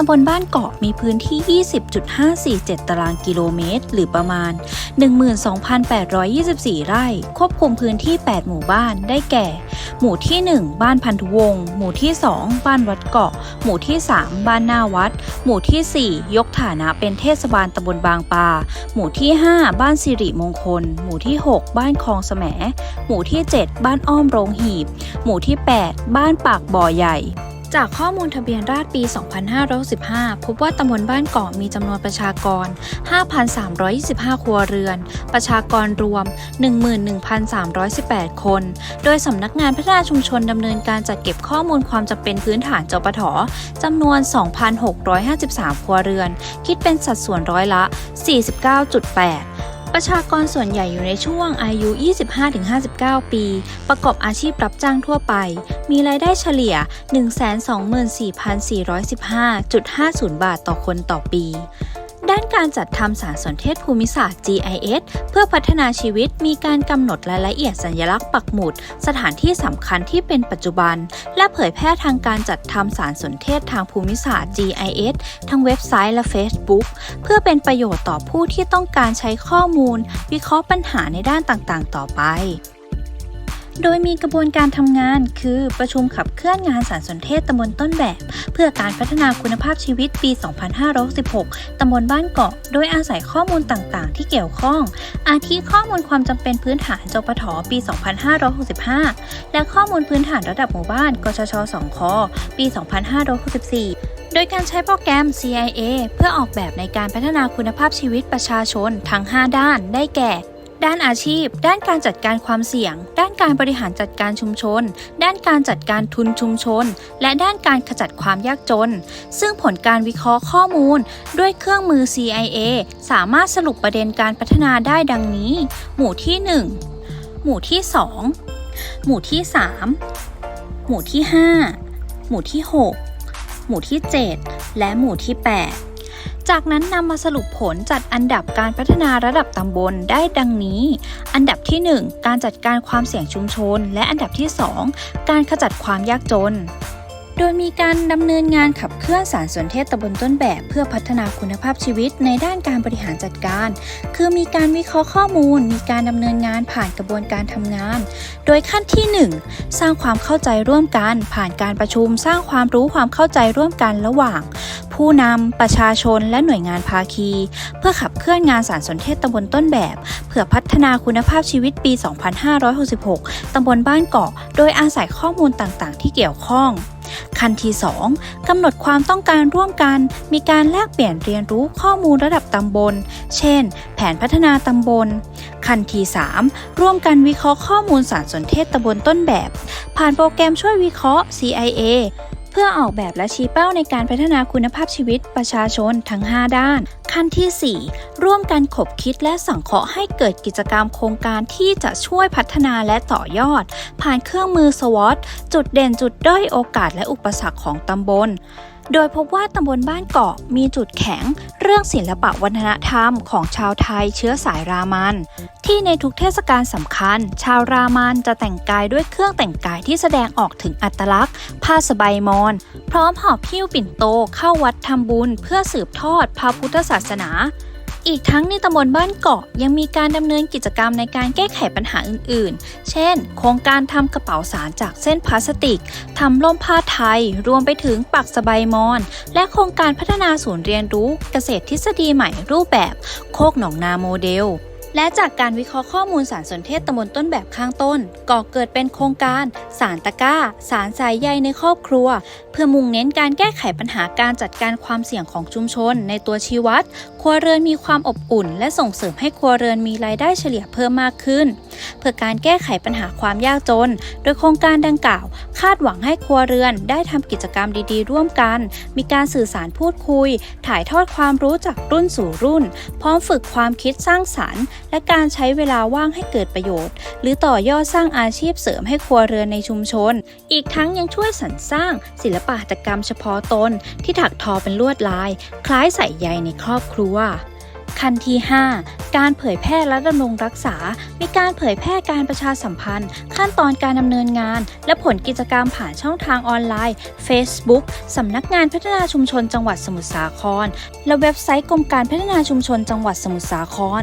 ตำบลบ้านเกาะมีพื้นที่ 20.547 ตารางกิโลเมตร หรือประมาณ 12,824 ไร่ ควบคุมพื้นที่ 8 หมู่บ้าน ได้แก่ หมู่ที่ 1 บ้านพันธุวงศ์ หมู่ที่ 2 บ้านวัดเกาะ หมู่ที่ 3 บ้านหน้าวัด หมู่ที่ 4 ยกฐานะเป็นเทศบาลตำบลบางปาหมู่ที่ 5 บ้านสิริมงคล หมู่ที่ 6 บ้านคลองแสมหมู่ที่ 7 บ้านอ้อมโรงหีบ หมู่ที่ 8 บ้านปากบ่อใหญ่ จากข้อมูลทะเบียนราษฎรปี 2565 พบว่าตำบลบ้านเกาะมีจำนวนประชากร 5,325 ครัวเรือน ประชากรรวม 11,318 คน โดยสำนักงานพัฒนาชุมชนดำเนินการจัดเก็บข้อมูลความจำเป็นพื้นฐานจปทจำนวน 2,653 ครัวเรือน คิดเป็นสัดส่วนร้อยละ 49.8ประชากรส่วนใหญ่อยู่ในช่วงอายุ 25-59 ปี ประกอบอาชีพรับจ้างทั่วไป มีรายได้เฉลี่ย 124,415.50 บาทต่อคนต่อปี ด้านการจัดทำสารสนเทศภูมิศาสตร์ GIS เพื่อพัฒนาชีวิตมีการกำหนดรายละเอียดสัญลักษณ์ปักหมุด สถานที่สำคัญที่เป็นปัจจุบัน และเผยแพร่ทางการจัดทำสารสนเทศทางภูมิศาสตร์ GIS ทั้งเว็บไซต์และ Facebook เพื่อเป็นประโยชน์ต่อผู้ที่ต้องการใช้ข้อมูล วิเคราะห์ปัญหาในด้านต่างๆ ต่อไป โดยมีกระบวนการทำงานคือประชุมขับเคลื่อนงานสารสนเทศตำบลต้นแบบ เพื่อการพัฒนาคุณภาพชีวิตปี 2516ตำบลบ้านเกาะ โดยอาศัยข้อมูลต่างๆ ที่เกี่ยวข้อง อาทิข้อมูลความจำเป็นพื้นฐานจปทปี 2565 และข้อมูลพื้นฐานระดับหมู่บ้าน กชช 2คปี 2564โดยการใช้โปรแกรม CIA เพื่อออกแบบในการพัฒนาคุณภาพชีวิตประชาชนทั้ง 5 ด้าน ได้แก่ ด้านอาชีพ ด้านการจัดการความเสี่ยง ด้านการบริหารจัดการชุมชน ด้านการจัดการทุนชุมชน และด้านการขจัดความยากจน ซึ่งผลการวิเคราะห์ข้อมูล ด้วยเครื่องมือ CIA สามารถสรุปประเด็นการพัฒนาได้ดังนี้ หมู่ที่ 1 หมู่ที่ 2 หมู่ที่ 3 หมู่ที่ 5 หมู่ที่ 6 หมู่ที่ 7 และหมู่ที่ 8 จากนั้นนำมาสรุปผลจัดอันดับการพัฒนาระดับตำบลได้ดังนี้ อันดับที่ 1 การจัดการความเสี่ยงชุมชน และอันดับที่ 2 การขจัดความยากจน โดยมีการดำเนินงานขับเคลื่อนสารสนเทศตำบลต้นแบบเพื่อพัฒนาคุณภาพชีวิตในด้านการบริหารจัดการ คือมีการวิเคราะห์ข้อมูล มีการดำเนินงานผ่านกระบวนการทำงาน โดยขั้นที่ 1 สร้างความเข้าใจร่วมกัน ผ่านการประชุม สร้างความรู้ความเข้าใจร่วมกันระหว่าง ผู้นำประชาชนและหน่วยงานภาคี เพื่อขับเคลื่อนงานสารสนเทศตำบลต้นแบบ เพื่อพัฒนาคุณภาพชีวิตปี 2566 ตำบลบ้านเกาะ โดยอาศัยข้อมูลต่างๆ ที่เกี่ยวข้อง ขั้นที่ 2กำหนดความต้องการร่วมกัน มีการแลกเปลี่ยนเรียนรู้ข้อมูลระดับตำบล เช่น แผนพัฒนาตำบล ขั้นที่ 3 ร่วมกันวิเคราะห์ข้อมูลสารสนเทศตำบลต้นแบบ ผ่านโปรแกรมช่วยวิเคราะห์ CIA พื่อออกแบบและชี้เป้าในการพัฒนาคุณภาพชีวิตประชาชนทั้ง 5 ด้าน ขั้นที่ 4 ร่วมกันขบคิดและสังเคราะห์ให้เกิดกิจกรรมโครงการที่จะช่วยพัฒนาและต่อยอด ผ่านเครื่องมือ SWOT จุดเด่นจุดด้อยโอกาสและอุปสรรคของตำบล โดยพบว่าตำบลบ้านเกาะมีจุดแข็ง เรื่องศิลปะวัฒนธรรมของชาวไทยเชื้อสายรามัน ที่ในทุกเทศกาลสำคัญ ชาวรามันจะแต่งกายด้วยเครื่องแต่งกายที่แสดงออกถึงอัตลักษณ์ ผ้าสบายมอน พร้อมหอบพิ้วปิ่นโตเข้าวัดทำบุญ เพื่อสืบทอดพระพุทธศาสนา อีกทั้งในตำบลบ้านเกาะยังมีการดำเนินกิจกรรมในการแก้ไขปัญหาอื่น ๆ เช่น โครงการทำกระเป๋าสารจากเส้นพลาสติกทำล่มผ้าไทย รวมไปถึงปักสบายมอน และโครงการพัฒนาศูนย์เรียนรู้เกษตรทฤษฎีใหม่รูปแบบโคกหนองนาโมเดลและจากการวิเคราะห์ข้อมูลสารสนเทศตำบลต้นแบบข้างต้น ก่อเกิดเป็นโครงการ สารตะก้า สารสายใยในครอบครัว เพื่อมุ่งเน้นการแก้ไขปัญหาการจัดการความเสี่ยงของชุมชนในตัวชีวัด รัวเรือนมีความอบอุ่น และส่งเสริมให้ครัวเรือนมีรายได้เฉลี่ยเพิ่มมากขึ้น เพื่อการแก้ไขปัญหาความยากจน โดยโครงการดังกล่าว คาดหวังให้ครัวเรือนได้ทำกิจกรรมดีๆ ร่วมกัน มีการสื่อสารพูดคุย ถ่ายทอดความรู้จากรุ่นสู่รุ่น พร้อมฝึกความคิดสร้างสรรค์ และการใช้เวลาว่างให้เกิดประโยชน์ หรือต่อยอดสร้างอาชีพเสริมให้ครัวเรือนในชุมชน อีกทั้งยังช่วยสรรสร้าง ศิลปหัตกรรมเฉพาะตน ที่ถักทอเป็นลวดลาย คล้ายใส่ใยในครอบครัวขั้นที่ 5 การเผยแพร่และดำรงรักษา มีการเผยแพร่การประชาสัมพันธ์ ขั้นตอนการดำเนินงาน และผลกิจกรรมผ่านช่องทางออนไลน์ Facebook สำนักงานพัฒนาชุมชนจังหวัดสมุทรสาคร และเว็บไซต์กรมการพัฒนาชุมชนจังหวัดสมุทรสาคร